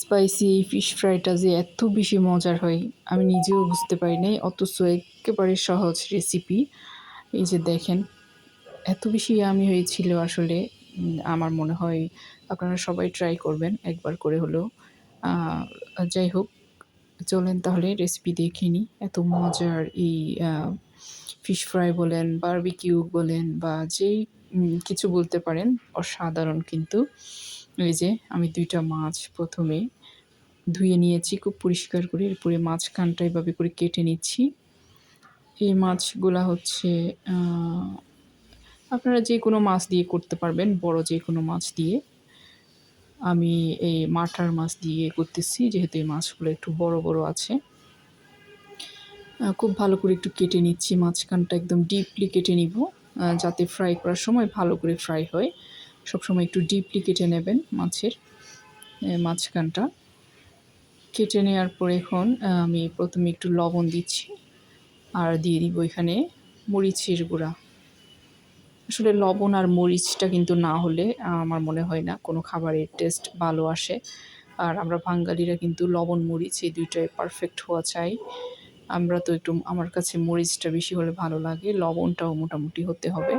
Spicy fish ফ্রাইটা যে এত বেশি মজার হয়, আমি নিজেও বুঝতে পারি নাই, অথচ একেবারে সহজ রেসিপি এই যে দেখেন, এত বেশি আমি হয়েছিল আসলে আমার মনে হয় আপনারা সবাই ট্রাই করবেন একবার করে হলেও। যাই হোক, চলেন তাহলে রেসিপি দেখে নিই এত মজার এই ফিশ ফ্রাই বলেন বারবিকিউ বলেন, বা যেই কিছু বলতে পারেন, অসাধারণ কিন্তু। এই যে আমি দুইটা মাছ প্রথমে ধুয়ে নিয়েছি, খুব পরিষ্কার করে, এরপরে মাঝখানটা এভাবে করে কেটে নিচ্ছি। এই মাছগুলা হচ্ছে আপনারা যে কোনো মাছ দিয়ে করতে পারবেন, বড় যে কোনো মাছ দিয়ে। আমি এই মাঠার মাছ দিয়ে করতেছি, যেহেতু এই মাছগুলো একটু বড় বড় আছে। খুব ভালো করে একটু কেটে নিচ্ছি, মাঝখানটা একদম ডিপলি কেটে নিব যাতে ফ্রাই করার সময় ভালো করে ফ্রাই হয়। সবসময় একটু ডিপলি কেটে নেবেন মাছের মাঝখানটা। কেটে নেওয়ার পর এখন আমি প্রথমে একটু লবণ দিচ্ছি আর দিয়ে দিব এখানে মরিচের গুঁড়া। আসলে লবণ আর মরিচটা কিন্তু না হলে আমার মনে হয় না কোনো খাবারের টেস্ট ভালো আসে। আর আমরা বাঙালিরা কিন্তু লবণ, মরিচ এই দুইটাই পারফেক্ট হওয়া চাই। আমরা তো একটু আমার কাছে মরিচটা বেশি হলে ভালো লাগে, লবণটাও মোটামুটি হতে হবে।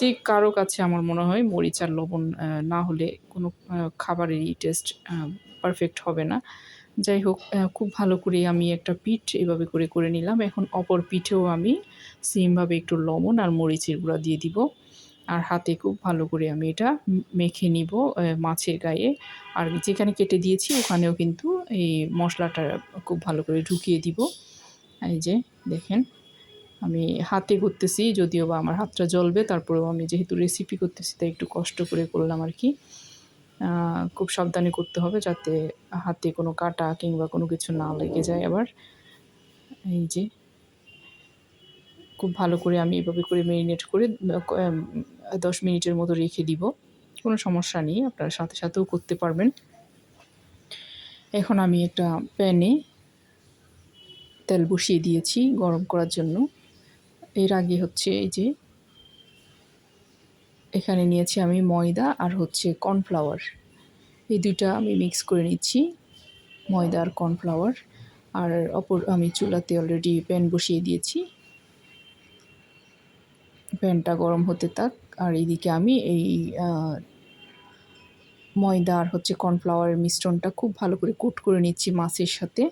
যে কারও কাছে আমার মনে হয় মরিচ আর লবণ না হলে কোনো খাবারেরই টেস্ট পারফেক্ট হবে না। যাই হোক খুব ভালো করে আমি একটা পিঠ এভাবে করে করে নিলাম। এখন অপর পিঠেও আমি সেমভাবে একটু লবণ আর মরিচের গুঁড়া দিয়ে দিব। আর হাতে খুব ভালো করে আমি এটা মেখে নিব মাছের গায়ে। আর যেখানে কেটে দিয়েছি ওখানেও কিন্তু এই মশলাটা খুব ভালো করে ঢুকিয়ে দিব। এই যে দেখেন, আমি হাতে করতেছি, যদিও বা আমার হাতটা জ্বলবে, তারপরেও আমি যেহেতু রেসিপি করতেছি, তাই একটু কষ্ট করে করলাম আর কি। খুব সাবধানে করতে হবে যাতে হাতে কোনো কাটা কিংবা কোনো কিছু না লেগে যায় আবার। এই যে, খুব ভালো করে আমি এভাবে করে ম্যারিনেট করে দশ মিনিটের মতো রেখে দিব। কোনো সমস্যা নেই, আপনারা সাথে সাথেও করতে পারবেন। এখন আমি একটা প্যানে তেল বসিয়ে দিয়েছি গরম করার জন্য। এর আগে হচ্ছে এই যে এখানে নিয়েছি আমি ময়দা আর হচ্ছে কর্নফ্লাওয়ার। এই দুইটা আমি মিক্স করে নিচ্ছি, ময়দা আর কর্নফ্লাওয়ার। আর অপর আমি চুলাতে অলরেডি প্যান বসিয়ে দিয়েছি। প্যানটা গরম হতে থাক। আর এইদিকে আমি এই ময়দা আর হচ্ছে কর্নফ্লাওয়ারের মিশ্রণটা খুব ভালো করে কোট করে নিচ্ছি মাছের সাথে।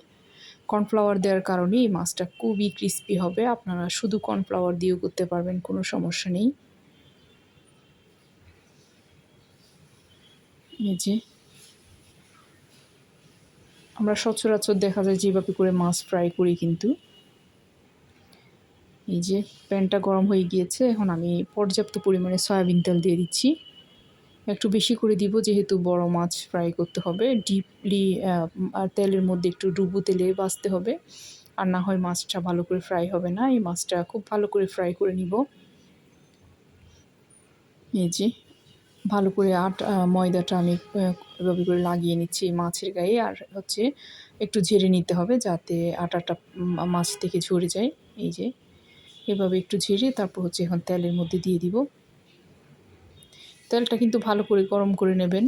কর্নফ্লাওয়ার দেওয়ার কারণে এই মাছটা খুবই ক্রিস্পি হবে। আপনারা শুধু কর্নফ্লাওয়ার দিয়েও করতে পারবেন, কোনো সমস্যা নেই। যে। আমরা সচরাচর দেখা যায় যেভাবে করে মাছ ফ্রাই করি কিন্তু। এই যে প্যানটা গরম হয়ে গিয়েছে, এখন আমি পর্যাপ্ত পরিমাণে সয়াবিন তেল দিয়ে দিচ্ছি। একটু বেশি করে দিব যেহেতু বড় মাছ ফ্রাই করতে হবে। ডিপলি আর তেলের মধ্যে একটু ডুবো তেলে বাছতে হবে। আর না হয় মাছটা ভালো করে ফ্রাই হবে না, এই মাছটা খুব ভালো করে ফ্রাই করে নিব। এই যে ভালো করে আট ময়দাটা আমি এভাবে করে লাগিয়ে নিচ্ছি মাছের গায়ে। আর হচ্ছে একটু ঝেড়ে নিতে হবে যাতে আটাটা মাছ থেকে ঝরে যায়। এই যে এভাবে একটু ঝেড়ে তারপর হচ্ছে এখন তেলের মধ্যে দিয়ে দিব। তেলটা কিন্তু ভালো করে গরম করে নেবেন।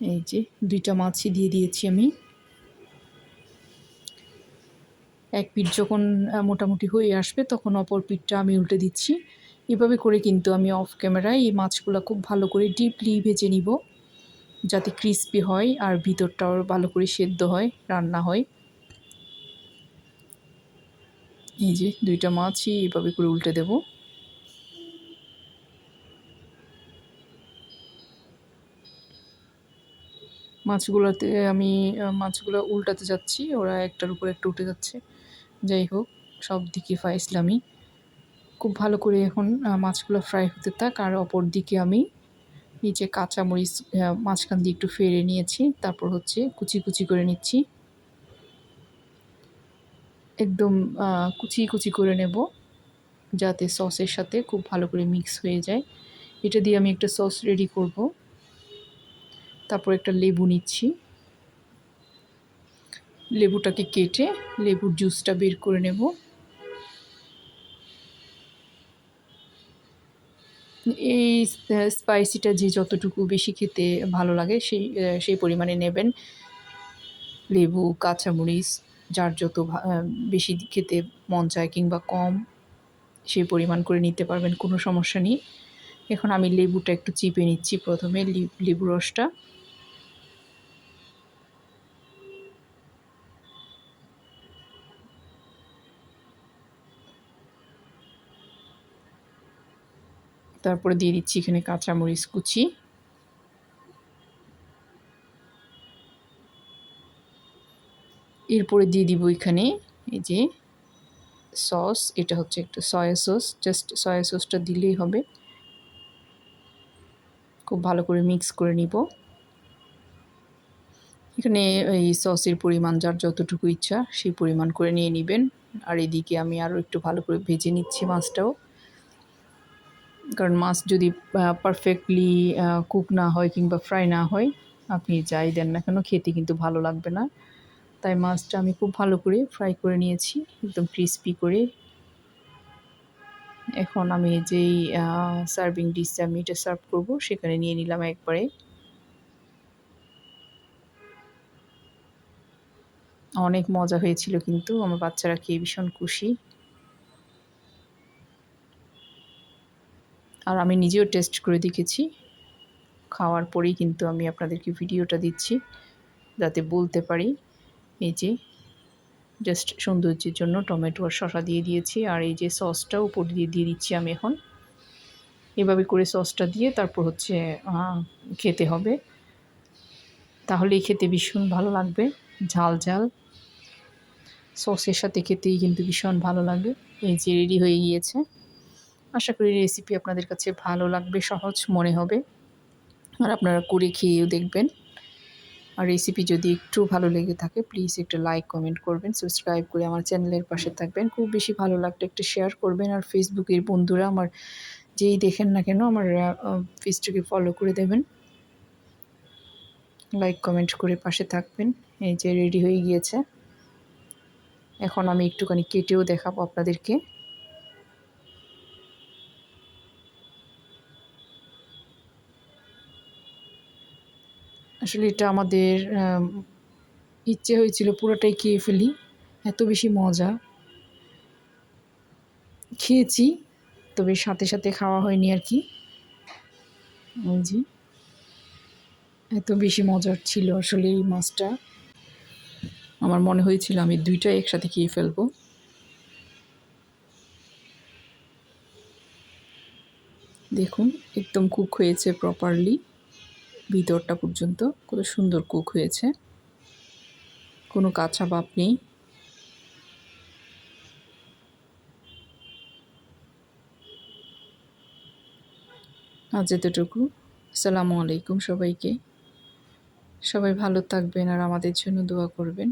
এই যে দুইটা মাছই দিয়ে দিয়েছি আমি। এক পিঠ যখন মোটামুটি হয়ে আসবে তখন অপর পিঠটা আমি উল্টে দিচ্ছি। এভাবে করে কিন্তু আমি অফ ক্যামেরায় এই মাছগুলো খুব ভালো করে ডিপলি ভেজে নিব। যাতে ক্রিস্পি হয় আর ভিতরটাও ভালো করে সেদ্ধ হয়, রান্না হয়। এই যে দুইটা মাছই এইভাবে করে উল্টে দেব। মাছগুলোতে আমি মাছগুলো উল্টাতে যাচ্ছি, ওরা একটার উপর একটা উঠে যাচ্ছে। যাই হোক, সব দিকে ফাইসলামি খুব ভালো করে এখন মাছগুলো ফ্রাই হতে থাক, আর অপর দিকে আমি নিচে কাঁচামরিচ মাঝখান দিয়ে একটু ফেড়ে নিয়েছি, তারপর হচ্ছে কুচি কুচি করে নিচ্ছি। একদম কুচি কুচি করে নেব যাতে সসের সাথে খুব ভালো করে মিক্স হয়ে যায়। এটা দিয়ে আমি একটা সস রেডি করব। তারপর একটা লেবু নিচ্ছি। লেবুটাকে কেটে লেবুর জুসটা বের করে নেব। এই স্পাইসিটা যে যতটুকু বেশি খেতে ভালো লাগে সেই সেই পরিমাণে নেবেন। লেবু, কাঁচামরিচ যার যত বেশি খেতে মন চায় কিংবা কম সেই পরিমাণ করে নিতে পারবেন, কোনো সমস্যা নেই। এখন আমি লেবুটা একটু চিপে নিচ্ছি প্রথমে লেবু রসটা। তারপরে দিয়ে দিচ্ছি এখানে কাঁচামরিচ কুচি। এরপরে দিয়ে দিব এখানে এই যে সস, এটা হচ্ছে একটা সয়া সস জাস্ট সয়া সসটা দিলেই হবে। খুব ভালো করে মিক্স করে নিব। এখানে এই সসের পরিমাণ, যার যতটুকু ইচ্ছা, সেই পরিমাণ করে নিয়ে নেবেন। আর এদিকে আমি আরও একটু ভালো করে ভেজে নিচ্ছি মাছটাও। কারণ মাছ যদি পারফেক্টলি কুক না হয় কিংবা ফ্রাই না হয়, আপনি যাই দেন না কেন, খেতে কিন্তু ভালো লাগবে না। তাই মাছটা আমি খুব ভালো করে ফ্রাই করে নিয়েছি, একদম ক্রিস্পি করে। এখন আমি যেই সার্ভিং ডিশটা আমি এটা সার্ভ করব, সেখানে নিয়ে নিলাম একবারে। অনেক মজা হয়েছিল কিন্তু, আমার বাচ্চারা খেয়ে ভীষণ খুশি। আর আমি নিজেও টেস্ট করে দেখেছি। খাওয়ার পরেই কিন্তু আমি আপনাদেরকে ভিডিওটা দিচ্ছি, যাতে বলতে পারি। এই যে জাস্ট সৌন্দর্যের জন্য টমেটো আর শসা দিয়ে দিয়েছি। আর এই যে সসটা উপর দিয়ে দিয়ে দিচ্ছি আমি এখন। এভাবে করে সসটা দিয়ে তারপর হচ্ছে খেতে হবে। তাহলেই খেতে ভীষণ ভালো লাগবে। ঝাল ঝাল। সসের সাথে খেতেই কিন্তু ভীষণ ভালো লাগে। এই যে রেডি হয়ে গিয়েছে। আশা করি রেসিপি আপনাদের কাছে ভালো লাগবে, সহজ মনে হবে। আর আপনারা করে খেয়েও দেখবেন। আর রেসিপি যদি একটু ভালো লেগে থাকে প্লিজ একটা লাইক কমেন্ট করবেন সাবস্ক্রাইব করে আমার চ্যানেলের পাশে থাকবেন। খুব বেশি ভালো লাগলে একটা শেয়ার করবেন আর ফেসবুকের বন্ধুরা আমার যেই দেখেন না কেন আমার পেজটাকে ফলো করে দেবেন। লাইক কমেন্ট করে পাশে থাকবেন। এই যে রেডি হয়ে গিয়েছে। এখন আমি একটুখানি কেটেও দেখাবো আপনাদেরকে। আসলে এটা আমাদের ইচ্ছে হয়েছিল পুরোটাই খেয়ে ফেলি। এত বেশি মজা। খেয়েছি, তবে সাথে সাথে খাওয়া হয়নি আর কি। যে, এত বেশি মজার ছিল আসলে এই মাছটা। আমার মনে হয়েছিল আমি দুইটা একসাথে খেয়ে ফেলব। দেখুন, একদম কুক হয়েছে প্রপারলি ভিতরটা পর্যন্ত কত সুন্দর কুক হয়েছে। কোনো কাঁচা বাপ নেই। আজ এতটুকু। আসসালামু আলাইকুম সবাইকে। সবাই ভালো থাকবেন আর আমাদের জন্য দোয়া করবেন।